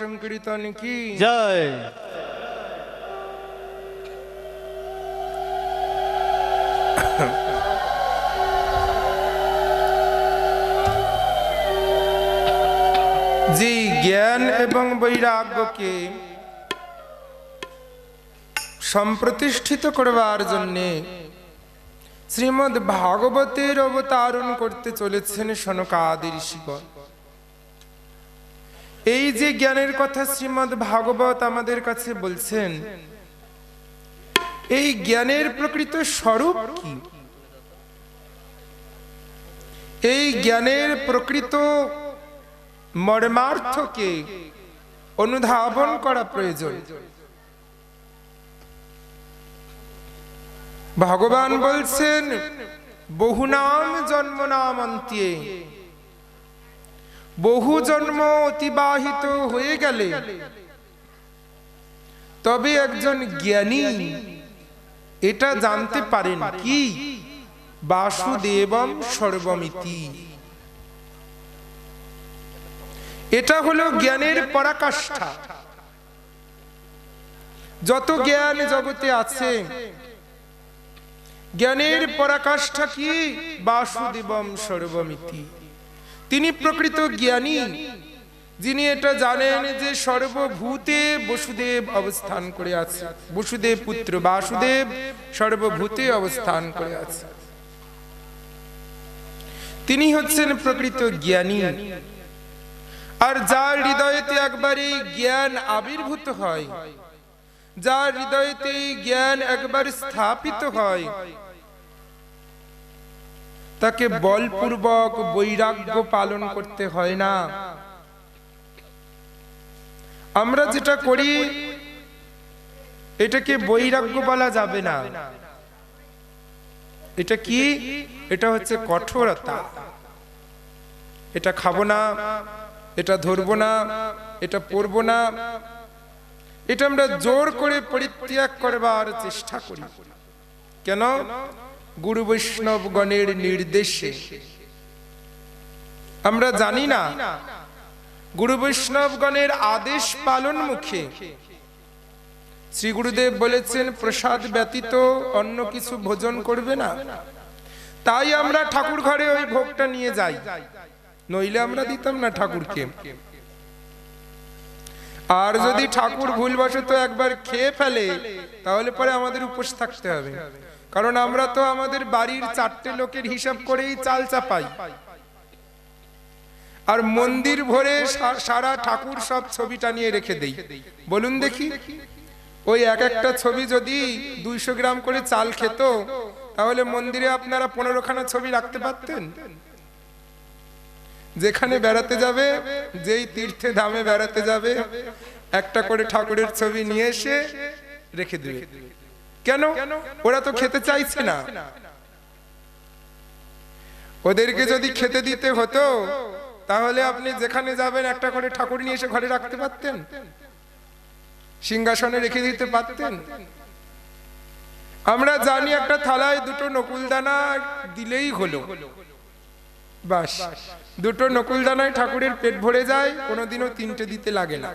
সংকীর্তন কি? জয়। যে জ্ঞান এবং বৈরাগ্যকে সম্প্রতিষ্ঠিত করবার জন্যে শ্রীমদ ভাগবতের অবতারণ করতে চলেছেন সনকাদি ঋষিগণ। এই যে জ্ঞানের কথা শ্রীমদ ভাগবত আমাদের কাছে বলছেন, এই জ্ঞানের প্রকৃত স্বরূপ কি? এই জ্ঞানের প্রকৃত মর্মার্থকে অনুধাবন করা প্রয়োজন। ভগবান বলছেন বহু নাম জন্ম নাম অন্ত্যে বহু জন্ম অতিবাহিত হয়ে গেলে তবে একজন জ্ঞানী এটা জানতে পারেন কি? বাসুদেবম সর্বমিতি। এটা হলো জ্ঞানের পরাকাষ্ঠা। যত জ্ঞান জগতে আছে, জ্ঞানের পরাকাষ্ঠা কি? বাসুদেবম সর্বমিতি। তিনি প্রকৃত জ্ঞানী, যিনি এটা জানেন যে সর্বভূতে বসুদেব অবস্থান করে আছে। বসুদেব পুত্র বাসুদেব সর্বভূতে অবস্থান করে আছে। তিনি হচ্ছেন প্রকৃত জ্ঞানী। আর যার হৃদয়তে একবারে জ্ঞান আবির্ভূত হয়, যার হৃদয়েতে জ্ঞান একবার স্থাপিত হয় তাকে বলপূর্বক বৈরাগ্য পালন করতে হয় না। আমরা যেটা করি এটাকে বৈরাগ্য বলা যাবে না। এটা কি? এটা হচ্ছে কঠোরতা। এটা খাব না এটা ধরবো না এটা পরবো না। এটা আমরা জোর করে পরিত্যাগ করবার চেষ্টা করি। কেন? গুরু বৈষ্ণব গণের নির্দেশে। আমরা জানি না গুরু বৈষ্ণব গণের আদেশ পালন মুখে। শ্রী গুরুদেব বলেছেন, প্রসাদ ব্যতীত অন্য কিছু ভোজন করবে না। তাই আমরা ঠাকুর ঘরে ওই ভোগটা নিয়ে যাই। নইলে আমরা দিতাম না ঠাকুরকে। আর যদি ঠাকুর ভুলবশত একবার খেয়ে ফেলে, তাহলে পরে আমাদের উপোস থাকতে হবে। কারণ আমরা তো আমাদের বাড়ির চারটে লোকের হিসাব করেই চাল চাপাই। আর মন্দির ভরে সারা ঠাকুর সব ছবিটা নিয়ে রেখে দেই। বলুন দেখি, ওই এক একটা ছবি যদি দুইশো গ্রাম করে চাল খেত, তাহলে মন্দিরে আপনারা পনেরো খানা ছবি রাখতে পারতেন? যেখানে বেড়াতে যাবে, যেই তীর্থে ধামে বেড়াতে যাবে, একটা করে ঠাকুরের ছবি নিয়ে এসে রেখে দেবে। কেন? ওরা তো খেতে চাইছে না। ওদেরকে যদি খেতে দিতে হতো তাহলে আপনি যেখানে যাবেন একটা করে ঠাকুর নিয়ে এসে ঘরে রাখতে পারতেন। সিংহাসনে রেখে দিতে পারতেন। আমরা জানি একটা থালায় দুটো নকুলদানা দিলেই হলো। বাস। দুটো নকুলদানায় ঠাকুরের পেট ভরে যায় কোনোদিনও তিনটে দিতে লাগে না।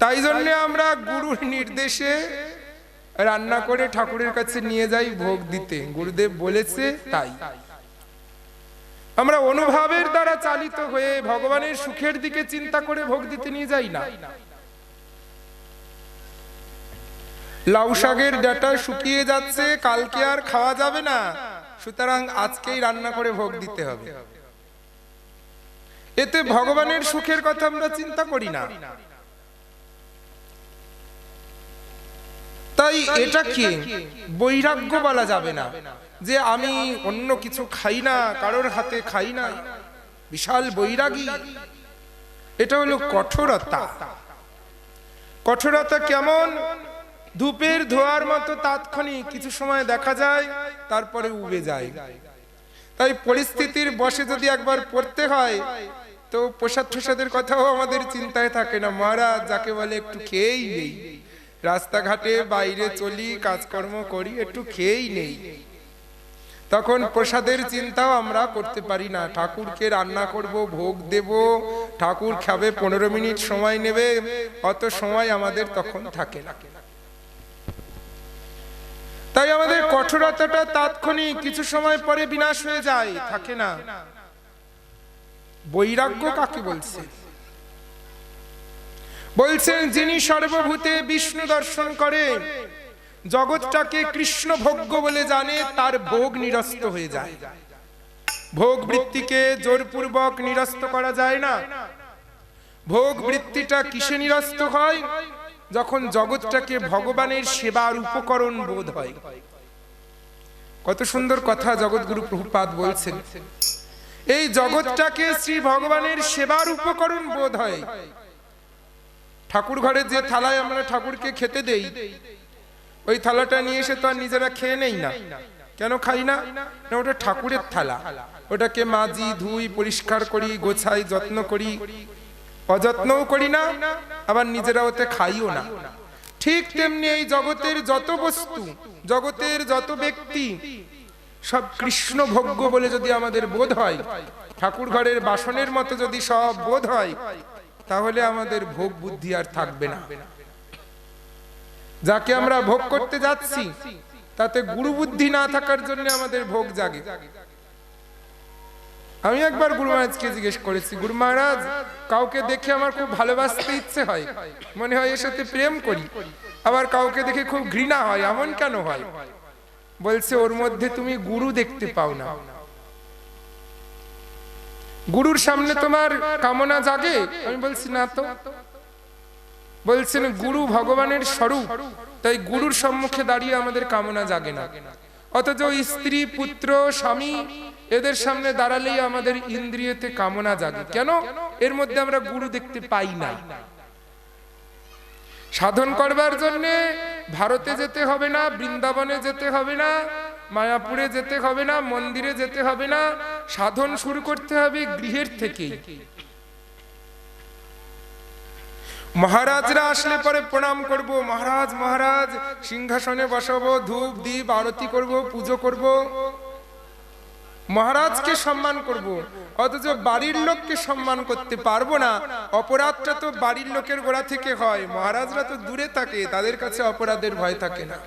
তাই জন্য আমরা গুরুর নির্দেশে রান্না করে ঠাকুরের কাছে নিয়ে যাই ভোগ দিতে। গুরুদেব বলেছে তাই। আমরা অনুভবের দ্বারা চালিত হয়ে ভগবানের সুখের দিকে চিন্তা করে ভোগ দিতে নিয়ে যাই না। লাউ শাকের ডাটা শুকিয়ে যাচ্ছে, কালকে আর খাওয়া যাবে না। সুতরাং আজকেই রান্না করে ভোগ দিতে হবে। এতে ভগবানের সুখের কথা আমরা চিন্তা করি না। তাই এটা কি? বৈরাগ্য বলা যাবে না। যে আমি অন্য কিছু খাই না কারোর হাতে খাই না। বিশাল বৈরাগী। এটা হলো কঠোরতা। কঠোরতা কেমন? ধূপের ধোয়ার মতো তাৎক্ষণিক কিছু সময় দেখা যায় তারপরে উবে যায়। তাই পরিস্থিতির বসে যদি একবার পড়তে হয় তো প্রসাদ প্রসাদের কথাও আমাদের চিন্তায় থাকে না। মহারাজ যাকে বলে একটু খেয়েই নেই। রাস্তাঘাটে বাইরে চলি, কাজকর্ম করি, একটু খেয়েই নেই। তখন প্রসাদের চিন্তাও আমরা করতে পারি না। ঠাকুরকে রান্না করব, ভোগ দেব, ঠাকুর খাবে, পনেরো মিনিট সময় নেবে, অত সময় আমাদের তখন থাকে না। তাই আমাদের কঠোরতাটা তাৎক্ষণিক, কিছু সময় পরে বিনাশ হয়ে যায়, থাকে না। বৈরাগ্য কাকে বলছে? বলছেন যিনি সর্বভূতে বিষ্ণু দর্শন করে, জগৎটাকে কৃষ্ণ ভোগ্য বলে জানে, তার ভোগ নিরস্ত হয়ে যায়। ভোগ বৃত্তিকে জোরপূর্বক নিরস্ত করা যায় না। ভোগ বৃত্তিটা কিসে নিরস্ত হয়? যখন জগৎটাকে ভগবানের সেবার উপকরণ বোধ হয়। কত সুন্দর কথা জগৎগুরু প্রভুপাদ বলছেন। এই জগৎটাকে শ্রী ভগবানের সেবার উপকরণ বোধ হয়। ঠাকুর ঘরে যে থালায় আমরা ঠাকুরকে খেতে দেই, ওই থালাটা নিয়ে এসে তো আর নিজেরা খেয়ে নেই না। কেন খাই না? না, ওটা ঠাকুরের থালা। ওটাকে মাজি, ধুই, পরিষ্কার করি, গোছাই, যত্ন করি। অযত্নও করি না, আবার নিজেরা ওতে খাইও না। ঠিক তেমনি এই জগতের যত বস্তু, জগতের যত ব্যক্তি, সব কৃষ্ণ ভোগ্য বলে যদি আমাদের বোধ হয় ঠাকুর ঘরের বাসনের মতো যদি সব বোধ হয় তাহলে আমাদের ভোগ বুদ্ধি আর থাকবে না। যাকে আমরা ভোগ করতে যাচ্ছি, তাতে গুরু বুদ্ধি না থাকার জন্য আমাদের ভোগ জাগে। আমি একবার গুরু মহারাজকে জিজ্ঞেস করেছি, গুরু মহারাজ, কাউকে দেখে আমার খুব ভালোবাসতে ইচ্ছে হয়। মনে হয় এর সাথে প্রেম করি। আবার কাউকে দেখে খুব ঘৃণা হয়। এমন কেন হয়? বলছে, ওর মধ্যে তুমি গুরু দেখতে পাও না। গুরুর সামনে তোমার কামনা জাগে? আমি বলছি, না তো। বলছেন, গুরু ভগবানের স্বরূপ, তাই গুরুর সম্মুখে দাঁড়িয়ে আমাদের কামনা জাগে না। অথচ স্ত্রী, পুত্র, স্বামী, এদের সামনে দাঁড়ালেই আমাদের ইন্দ্রিয়তে কামনা জাগে। কেন? এর মধ্যে আমরা গুরু দেখতে পাই না। সাধন করবার জন্য ভারতে যেতে হবে না, বৃন্দাবনে যেতে হবে না, মায়াপুরে যেতে হবে না, মন্দিরে যেতে হবে না সাধন শুরু করতে হবে গৃহের থেকেই। মহারাজরা আসলে পরে প্রণাম করব, মহারাজ মহারাজ, সিংহাসনে বসাবো, ধূপ, দীপ, আরতি করব, পুজো করব। মহারাজকে সম্মান করব, অথচ বাড়ির লোককে সম্মান করতে পারব না, অপরাধটা তো বাড়ির লোকের গোড়া থেকে হয়, মহারাজরা তো দূরে থাকে, তাদের কাছে অপরাধের ভয় থাকে না।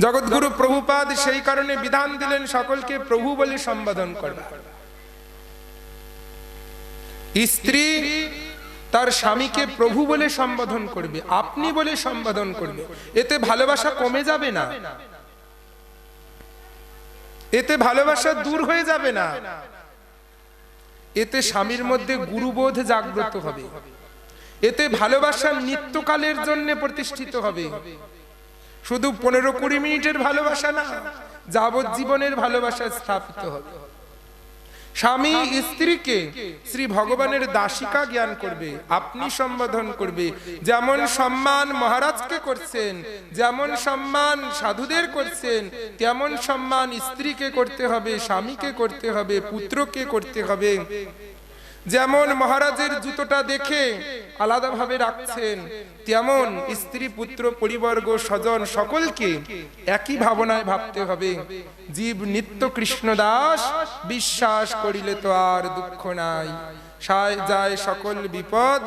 জগৎগুরু প্রভুপাদ সেই কারণে বিধান দিলেন সকলকে প্রভু বলে সম্বোধন করবে স্ত্রী তার স্বামীকে প্রভু বলে সম্বোধন করবে, আপনি বলে সম্বোধন করবে। এতে ভালোবাসা কমে যাবে না। এতে ভালোবাসা দূর হয়ে যাবে না। এতে স্বামীর মধ্যে গুরুবোধ জাগ্রত হবে। এতে ভালোবাসা নিত্যকালের জন্য প্রতিষ্ঠিত হবে। শুধু পনেরো কুড়ি মিনিটের ভালোবাসা না যাবজ্জীবনের ভালোবাসা স্থাপিত হবে। স্বামী স্ত্রীকে শ্রী ভগবানের দাসিকা জ্ঞান করবে, আপনি সম্বোধন করবে। যেমন সম্মান মহারাজকে করছেন, যেমন সম্মান সাধুদের করছেন, তেমন সম্মান স্ত্রীকে করতে হবে, স্বামীকে করতে হবে, পুত্রকে করতে হবে। যেমন মহারাজের জুতোটা দেখে আলাদাভাবে রাখছেন, তেমন স্ত্রী, পুত্র, পরিবর্গ, স্বজন সকলকে একই ভাবনায় ভাবতে হবে। জীব নিত্য কৃষ্ণ দাস, বিশ্বাস করিলে তো আর দুঃখ নাই। সায় যায় সকল বিপদ,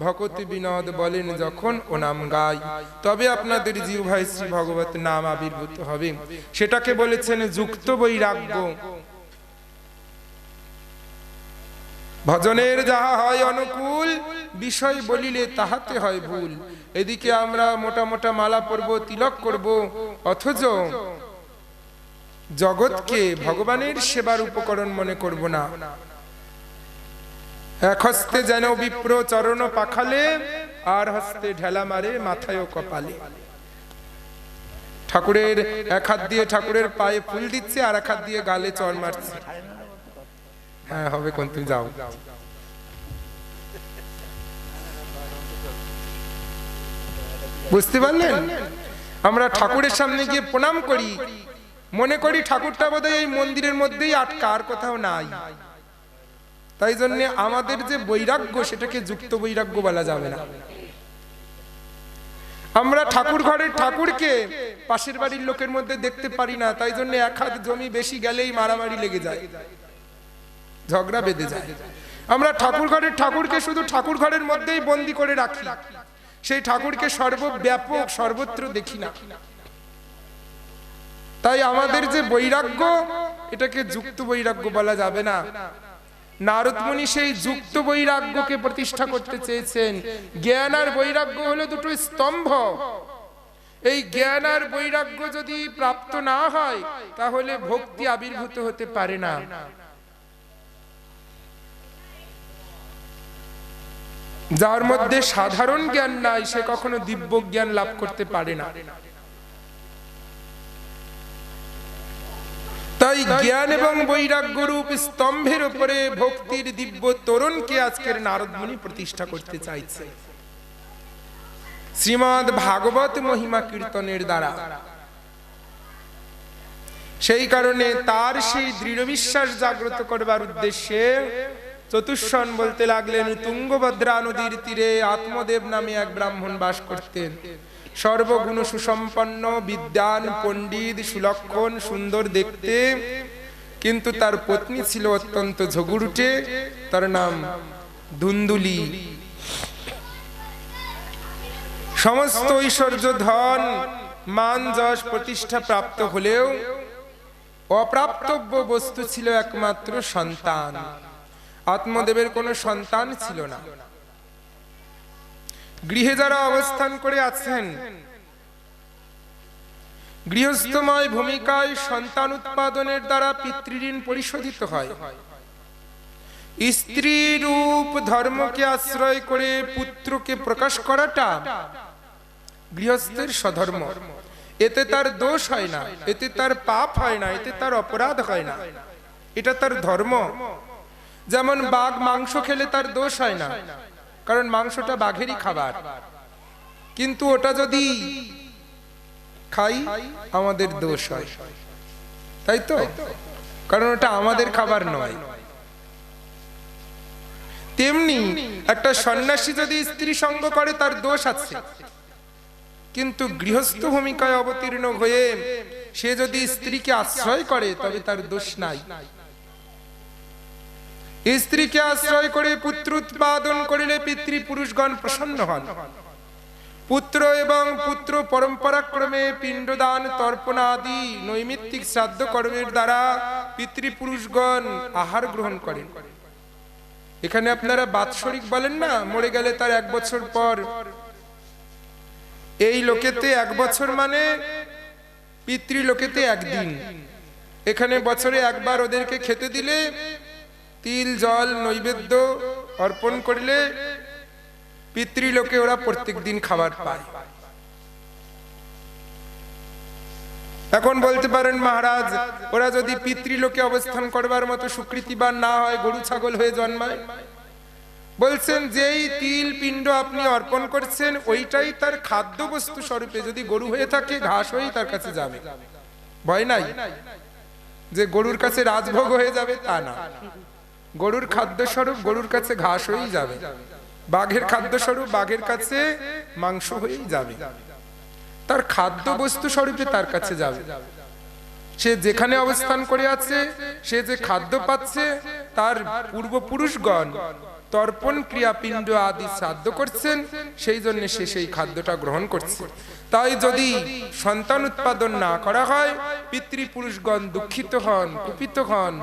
ভকতি বিনোদ বলেন যখন ও নাম গাই। তবে আপনাদের জীব ভাই শ্রী ভগবত নাম আবির্ভূত হবে। সেটাকে বলেছেন যুক্ত বৈরাগ্য। ভজনের যাহা হয় অনুকূল, বিষয় বলিলে তাহাতে হয় ভুল। এদিকে আমরা মোটা মোটা মালা পরব, তিলক করব, অথচ জগৎকে ভগবানের সেবার উপকরণ মনে করব না। এক হস্তে যেন বিপ্র চরণ পাখালে, আর হস্তে ঢেলা মারে মাথায় কপালে। ঠাকুরের এক হাত দিয়ে ঠাকুরের পায়ে ফুল দিচ্ছে, আর এক হাত দিয়ে গালে চর মারছে। হ্যাঁ হবে কোন তুমি যাও। বুঝতে পারলেন? আমরা ঠাকুরের সামনে গিয়ে প্রণাম করি। মনে করি ঠাকুরটা বোধহয় এই মন্দিরের মধ্যেই আটকা আর কোথাও নাই। তাই জন্য আমাদের যে বৈরাগ্য সেটাকে যুক্ত বৈরাগ্য বলা যাবে না। আমরা ঠাকুর ঘরের ঠাকুরকে পাশের বাড়ির লোকের মধ্যে দেখতে পারি না। তাই জন্য এক হাত জমি বেশি গেলেই মারামারি লেগে যায়। ঝগড়া বেঁধে যায়। আমরা ঠাকুর ঘরের ঠাকুরকে শুধু ঠাকুর ঘরের মধ্যেই বন্দি করে রাখি। সেই ঠাকুরকে সর্বব্যাপক, সর্বত্র দেখি না। তাই আমাদের যে বৈরাগ্য, এটাকে যুক্ত বৈরাগ্য বলা যাবে না। নারদমণি সেই যুক্ত বৈরাগ্যকে প্রতিষ্ঠা করতে চেয়েছেন। জ্ঞান আর বৈরাগ্য হলো দুটো স্তম্ভ। এই জ্ঞান আর বৈরাগ্য যদি প্রাপ্ত না হয়, তাহলে ভক্তি আবির্ভূত হতে পারে না। যার মধ্যে সাধারণ জ্ঞান নাই, সে কখনো দিব্য জ্ঞান লাভ করতে পারে না। তাই জ্ঞান এবং বৈরাগ্য রূপ স্তম্ভের উপরে ভক্তির দিব্য তরুণকে আজকের নারদমণি প্রতিষ্ঠা করতে চাইছে। শ্রীমদ ভাগবত মহিমা কীর্তনের দ্বারা। সেই কারণে তার সেই দৃঢ় বিশ্বাস জাগ্রত করবার উদ্দেশ্যে চতুষ্ষণ বলতে লাগলেন, তুঙ্গভদ্রা নদীর তীরে আত্মদেব নামে এক ব্রাহ্মণ বাস করতেন। সর্বগুণ সুসম্পন্ন, বিদ্যান, পণ্ডিত, সুলক্ষণ, সুন্দর দেখতে। কিন্তু তার পত্নী ছিল অত্যন্ত ঝগুরুটে তার নাম ধুন্দুলি। সমস্ত ঐশ্বর্য ধন, মান, যশ প্রতিষ্ঠা প্রাপ্ত হলেও অপ্রাপ্তব্য বস্তু ছিল একমাত্র সন্তান। আত্মদেবের কোনো সন্তান ছিল না। গৃহে যারা অবস্থান করে আছেন, গৃহস্থময় ভূমিকায় সন্তান উৎপাদনের দ্বারা পিতৃঋণ পরিশোধিত হয়। স্ত্রী রূপ ধর্মকে আশ্রয় করে পুত্রকে প্রকাশ করাটা গৃহস্থের স্বধর্ম। এতে তার দোষ হয় না, এতে তার পাপ হয় না, এতে তার অপরাধ হয় না। এটা তার ধর্ম। যেমন বাঘ মাংস খেলে তার দোষ হয় না, কারণ মাংসটা বাঘেরই খাবার। কিন্তু ওটা যদি খাই, আমাদের দোষ হয়। তাই তো? কারণ ওটা আমাদের খাবার নয়। তেমনি একটা সন্ন্যাসী যদি স্ত্রী সঙ্গ করে, তার দোষ আছে। কিন্তু গৃহস্থ ভূমিকায় অবতীর্ণ হয়ে সে যদি স্ত্রীকে আশ্রয় করে, তবে তার দোষ নাই। স্ত্রীকে আশ্রয় করে পুত্র উৎপাদন করিলে পিতৃপুরুষগণ প্রসন্ন হন। পুত্র এবং পুত্র পরম্পরাক্রমে পিণ্ডদান তর্পণ আদি নৈমিত্তিক শ্রাদ্ধ কর্মের দ্বারা পিতৃপুরুষগণ আহার গ্রহণ করেন। এখানে আপনারা বাৎসরিক বলেন না, মরে গেলে তার এক বছর পর। এই লোকেতে এক বছর মানে পিতৃলোকেতে একদিন। এখানে বছরে একবার ওদেরকে খেতে দিলে তিল, জল, নৈবেদ্য অর্পণ করলে পিতৃলোকে ওরা প্রত্যেক দিন খাবার পায়। এখন বলতে পারেন মহারাজ, ওরা যদি পিতৃলোকে অবস্থান করবার মতো সুকৃতিবান না হয়, গরু, ছাগল হয়ে জন্মায়। বলছেন, যেই তিল, পিণ্ড আপনি অর্পণ করছেন, ওইটাই তার খাদ্য বস্তু স্বরূপে যদি গরু হয়ে থাকে, ঘাস হয়েই তার কাছে যাবে। ভয় নাই? যে গরুর কাছে রাজভোগ হয়ে যাবে, তা না। গরুর খাদ্য স্বরূপ গরুর কাছে ঘাস হয়েই যাবে। বাঘের খাদ্য স্বরূপ বাঘের কাছে মাংস হয়েই যাবে। তার খাদ্য বস্তু স্বরূপে তার কাছে যাবে। সে যেখানে অবস্থান করে আছে, সে যে খাদ্য পাচ্ছে, তার পূর্বপুরুষগণ তর্পণ, ক্রিয়াপিণ্ড আদি শ্রাদ্ধ করছেন, সেই জন্য সে সেই খাদ্যটা গ্রহণ করছে। তাই যদি সন্তান উৎপাদন না করা হয়, পিতৃপুরুষগণ দুঃখিত হন, কুপিত হন,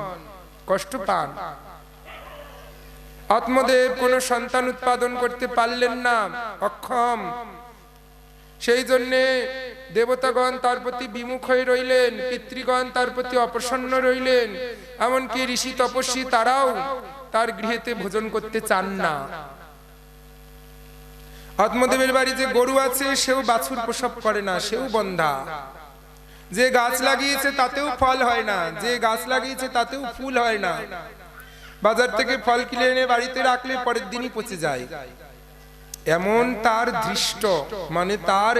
কষ্ট পান। আত্মদেব কোন সন্তান উৎপাদন করতে পারলেন না। অক্ষম। সেই জন্যে দেবতাগণ তার প্রতি বিমুখ হয়ে রইলেন, পিতৃগণ তার প্রতি অপ্রসন্ন রইলেন। এমনকি ঋষি তপস্বী তারাও তার গৃহেতে ভোজন করতে চান না। আত্মদেবের বাড়ি যে গরু আছে, সেও বাছুর প্রসব করে না, সেও বন্ধা। যে গাছ লাগিয়েছে, তাতেও ফল হয় না। যে গাছ লাগিয়েছে, তাতেও ফুল হয় না। বাজার থেকে ফল কিনে এনে বাড়িতে রাখলে পরের দিনই পচে যায়। এমন তার দৃষ্ট মানে তার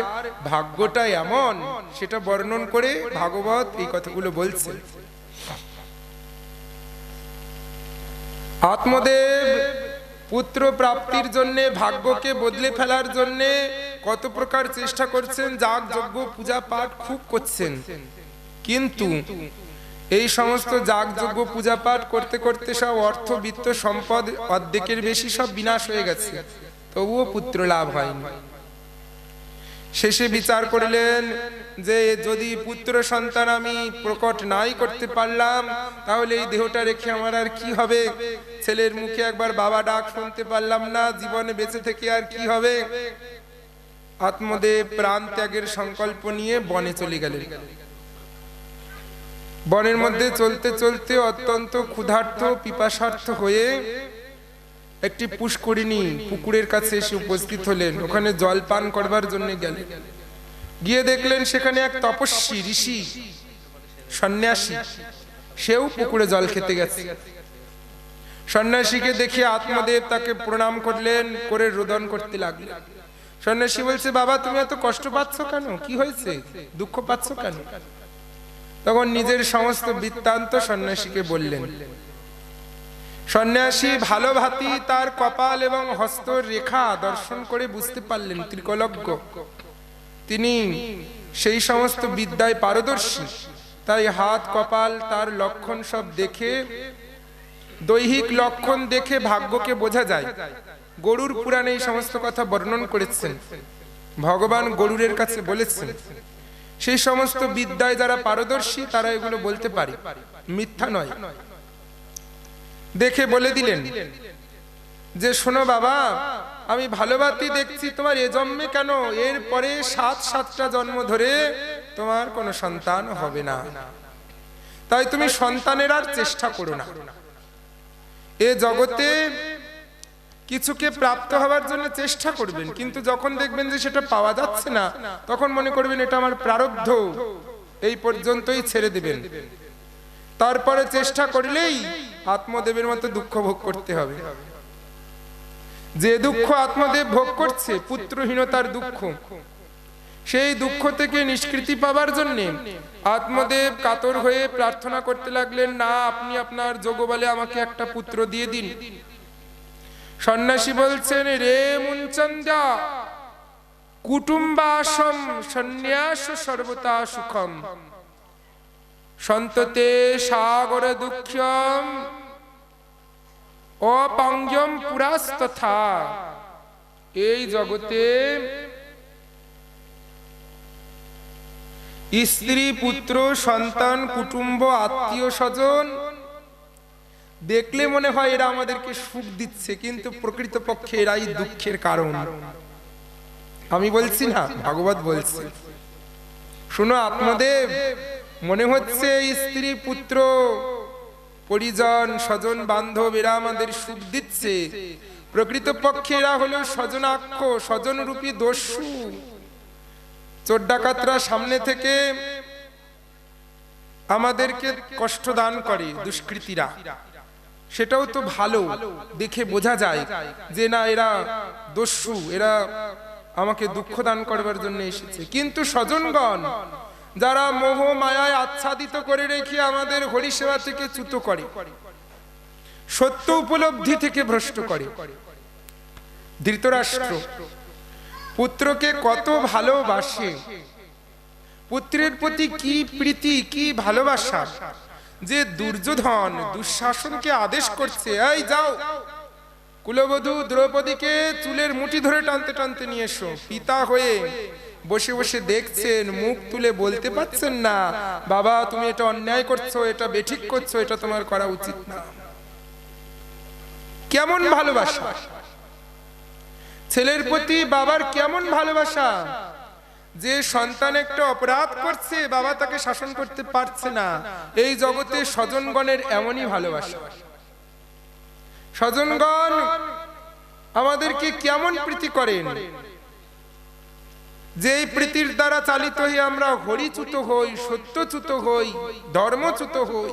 ভাগ্যটা এমন, সেটা বর্ণন করে ভাগবত এই কথাগুলো বলছে। আত্মদেব পুত্র প্রাপ্তির জন্য ভাগ্যকে বদলে ফেলার জন্য কত প্রকার চেষ্টা করছেন যাগ যজ্ঞ পূজা পাঠ খুব করছেন। কিন্তু এই সমস্ত যাগ যজ্ঞ পূজা পাঠ করতে করতে সব অর্থ, বিত্ত, সম্পদ অর্ধেকের বেশি সব বিনাশ হয়ে গেছে। তবুও পুত্র লাভ হয়নি। শেষে বিচার করলেন যে, যদি পুত্র সন্তান আমি প্রকট নাই করতে পারলাম, তাহলে এই দেহটা রেখে আমার আর কি হবে? ছেলের মুখে একবার বাবা ডাক শুনতে পারলাম না, জীবনে বেঁচে থেকে আর কি হবে? আত্মদেব প্রাণ ত্যাগের সংকল্প নিয়ে বনে চলে গেলেন। বনের মধ্যে চলতে চলতে অত্যন্ত ক্ষুধার্ত, পিপাসার্থ হয়ে একটি পুষ্করিণী পুকুরের কাছে এসে উপস্থিত হলেন। ওখানে জল পান করবার জন্য গেলেন। গিয়ে দেখলেন সেখানে এক তপস্বী ঋষি, সন্ন্যাসী, সেও পুকুরে জল খেতে গেছে। সন্ন্যাসীকে দেখে আত্মদেব তাকে প্রণাম করলেন, করে রোদন করতে লাগলেন। সন্ন্যাসী বলছে, বাবা, তুমি এত কষ্ট পাচ্ছ কেন? কি হয়েছে? দুঃখ পাচ্ছ কেন? তখন নিজের সমস্ত বৃত্তান্ত সন্ন্যাসীকে বললেন, সন্ন্যাসী ভালো ভাতি তার কপাল এবং হস্ত রেখা দর্শন করে বুঝতে পারলেন ত্রিকলজ্ঞ। তিনি সেই সমস্ত বিদ্যায় পারদর্শী, তাই হাত, কপাল, তার লক্ষণ সব দেখে, দৈহিক লক্ষণ দেখে ভাগ্যকে বোঝা যায়। গরুর পুরাণে এই সমস্ত কথা বর্ণন করেছেন। ভগবান গরুরের কাছে বলেছেন সেই সমস্ত বিদ্যায় যারা পারদর্শী, তারা এগুলো বলতে পারে। মিথ্যা নয়। দেখে বলে দিলেন, যে শোনো বাবা, আমি ভালোবাতি দেখছি, তোমার এ জন্মে কেন? এর পরে সাত সাতটা জন্ম ধরে তোমার কোনো সন্তান হবে না। তাই তুমি সন্তানের আর চেষ্টা করো না। এ জগতে কিছুকে প্রাপ্ত হওয়ার জন্য চেষ্টা করবেন, কিন্তু যখন দেখবেন যে সেটা পাওয়া যাচ্ছে না, তখন মনে করবেন এটা আমার প্রারব্ধ। এই পর্যন্তই ছেড়ে দিবেন। তারপরে চেষ্টা করলেই আত্মদেবের মতো দুঃখ ভোগ করতে হবে। যে দুঃখ আত্মদেব ভোগ করছে, পুত্রহীনতার দুঃখ, সেই দুঃখ থেকে নিষ্কৃতি পাবার জন্য আত্মদেব কাতর হয়ে প্রার্থনা করতে লাগলেন, না, আপনি আপনার যোগ বলে আমাকে একটা পুত্র দিয়ে দিন। সন্ন্যাসী বলছেন, রে মুঞ্চন্দা কুটুম্বাসম সন্ন্যাস সর্বতা সুখম। সন্ততে সাগর দুঃখম অপাঙ্গম পুরাস্তথা। এই জগতে স্ত্রী, পুত্র, সন্তান, কুটুম্ব আত্মীয় স্বজন দেখলে মনে হয় এরা আমাদেরকে সুখ দিচ্ছে, কিন্তু প্রকৃতপক্ষে এরাই দুঃখের কারণ। আমি বলছি না, ভাগবত বলছি। শোনো আত্মদেব মনে হচ্ছে স্ত্রী, পুত্র, পরিজন, স্বজন, বান্ধব, এরা আমাদের সুখ দিচ্ছে? প্রকৃতপক্ষে এরা হলো স্বজনাক্ষ স্বজন রূপী দস্যু। চোর ডাকাতরা সামনে থেকে আমাদেরকে কষ্ট দান করে, দুষ্কৃতীরা। সেটাও তো ভালো দেখে বোঝা যায় যে না, এরা দস্যু, এরা আমাকে দুঃখ দান করবার জন্য এসেছে। কিন্তু স্বজনগণ, যারা মোহ মায়ায় আচ্ছাদিত করে রেখে আমাদের হরিসেবা থেকে চ্যুত করে, সত্য উপলব্ধি থেকে ভ্রষ্ট করে। ধৃতরাষ্ট্র, পুত্রকে কত ভালোবাসে, পুত্রের প্রতি কি প্রীতি, কি ভালোবাসা যে দুর্যোধন দুঃশাসনকে আদেশ করছে, এই যাও। কুলবধূ দ্রৌপদীকে চুলের মুঠি ধরে টানতে টানতে নিয়ে এসো। পিতা হয়ে বসে বসে দেখছেন, মুখ তুলে বলতে পারছেন না, বাবা, তুমি এটা অন্যায় করছ, এটা বেঠিক করছ, এটা তোমার করা উচিত না। কেমন ভালোবাসা? ছেলের প্রতি বাবার কেমন ভালোবাসা? যে সন্তান একটা অপরাধ করছে, বাবা তাকে শাসন করতে পারছে না। এই জগতে স্বজনগণের এমনই ভালোবাসা। স্বজনগণ আমাদেরকে কেমন প্রীতি করেন? যে প্রীতির দ্বারা চালিত হয়ে আমরা, হরিচ্যুত হই, সত্যচ্যুত হই, ধর্মচ্যুত হই।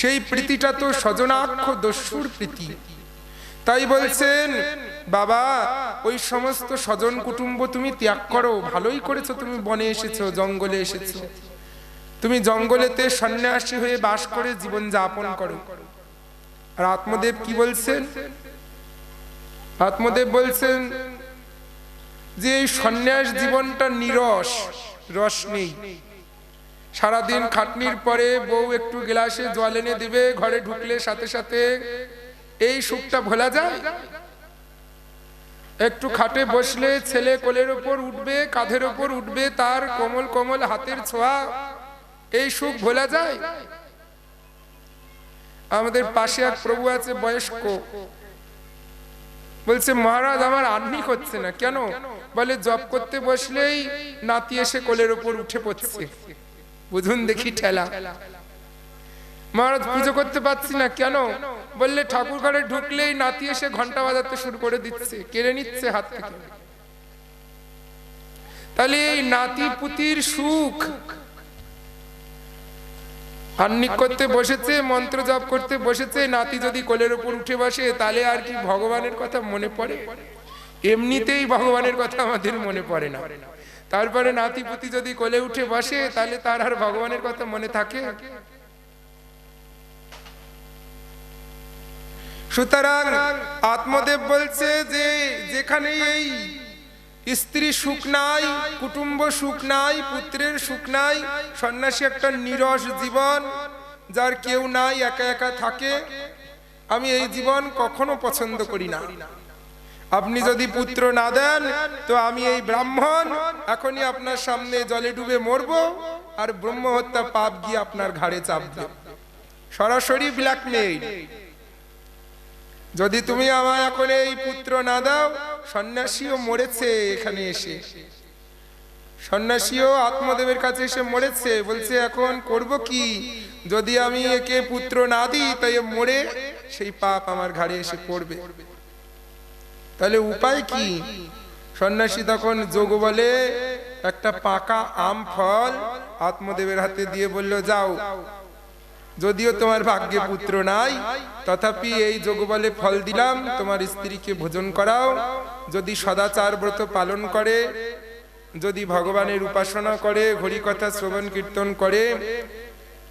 সেই প্রীতিটা তো স্বজনাক্ষ দস্যুর প্রীতি। তাই বলছেন বাবা, ওই সমস্ত স্বজন কুটুম্ব তুমি ত্যাগ করো। ভালোই করেছ তুমি, বনে এসেছ, জঙ্গলে এসেছ। তুমি জঙ্গলেতে সন্ন্যাসী হয়ে বাস করে জীবন যাপন করো। আর আত্মদেব কি বলছেন? আত্মদেব বলছেন যে এই সন্ন্যাস জীবনটা নিরস, রস নেই। সারাদিন খাটনির পরে বউ একটু গ্লাসে জল এনে দিবে, ঘরে ঢুকলে সাথে সাথে এই সুখটা ভোলা যায়? একটু খাটে বসলে ছেলে কোলের ওপর উঠবে, কাঁধের ওপর উঠবে, তার কোমল কোমল হাতের ছোঁয়া। এই সুখ ভোলা যায়? আমাদের পাশে এক প্রভু আছে, বয়স্ক। বলছে, মহারাজ, আমার আহ্নিক হচ্ছে না। কেন? বলে জব করতে বসলেই নাতি এসে কোলের ওপর উঠে পড়ছে। বুঝুন দেখি ঠেলা। মহারাজ, পুজো করতে পারছি না, কেন? বললে ঠাকুর ঘরে ঢুকলেই নাতি এসে ঘণ্টা বাজাতে শুরু করে দিচ্ছে, কেড়ে নিচ্ছে হাত থেকে। তাহলে এই নাতি পুতির সুখ আন্নিক করতে বসেছে, মন্ত্র জপ করতে বসেছে, নাতি যদি কোলের উপর উঠে বসে, তাহলে আর কি ভগবানের কথা মনে পড়ে? এমনিতেই ভগবানের কথা আমাদের মনে পড়ে না। তারপরে নাতি পুতি যদি কোলে উঠে বসে, তাহলে তার আর ভগবানের কথা মনে থাকে? সুতরাং আত্মদেব বলছে যে, যেখানে এই স্ত্রী সুখ নাই, কুটুম্ব সুখ নাই, পুত্রের সুখ নাই, সন্ন্যাসী একটা নিরস জীবন, যার কেউ নাই, একা একা থাকে, আমি এই জীবন কখনো পছন্দ করি না। আপনি যদি পুত্র না দেন, তো আমি এই ব্রাহ্মণ, এখনই আপনার সামনে জলে ডুবে মরবো, আর ব্রহ্ম হত্যা পাপ গিয়ে আপনার ঘাড়ে চাপবে। সরাসরি ব্ল্যাকমেইল যদি তুমি আমায় এখন এই পুত্র না দাও, সন্ন্যাসীও মরেছে এখানে এসে। সন্ন্যাসীও আত্মদেবের কাছে এসে মরেছে, বলছে, এখন করব কি? যদি আমি একে পুত্র না দিই, তাই মরে, সেই পাপ আমার ঘাড়ে এসে পড়বে। তাহলে উপায় কি? সন্ন্যাসী তখন যোগ বলে, একটা পাকা আম ফল আত্মদেবের হাতে দিয়ে বলল, যাও যদিও তোমার ভাগ্যে পুত্র নাই, তথাপি এই যোগ বলে ফল দিলাম, তোমার স্ত্রীকে ভোজন করাও। যদি সদাচার ব্রত পালন করে, যদি ভগবানের উপাসনা করে ঘড়ি কথা শ্রবণ কীর্তন করে,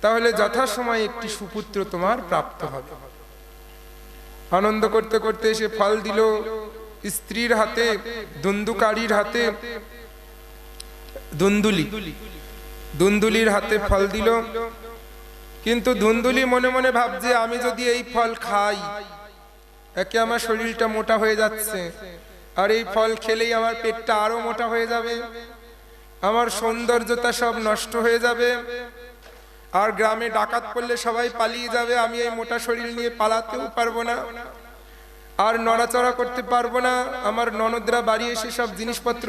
তাহলে যথাসময় একটি সুপুত্র তোমার প্রাপ্ত হবে। আনন্দ করতে করতে এসে ফল দিল, স্ত্রীর হাতে, দুন্দুকারীর হাতে, দুন্দুলি। দুন্দুলির হাতে ফল দিল কিন্তু ধুন্দুলি মনে মনে ভাবছে, আমি যদি এই ফল খাই, একে আমার শরীরটা মোটা হয়ে যাচ্ছে। আর এই ফল খেলেই আমার পেটটা আরও মোটা হয়ে যাবে, আমার সৌন্দর্যতা সব নষ্ট হয়ে যাবে, আর গ্রামে ডাকাত পড়লে সবাই পালিয়ে যাবে, আমি এই মোটা শরীর নিয়ে পালাতেও পারব না, আর নড়াচড়া করতে পারব না, আমার ননদরা বাড়ি এসে সব জিনিসপত্র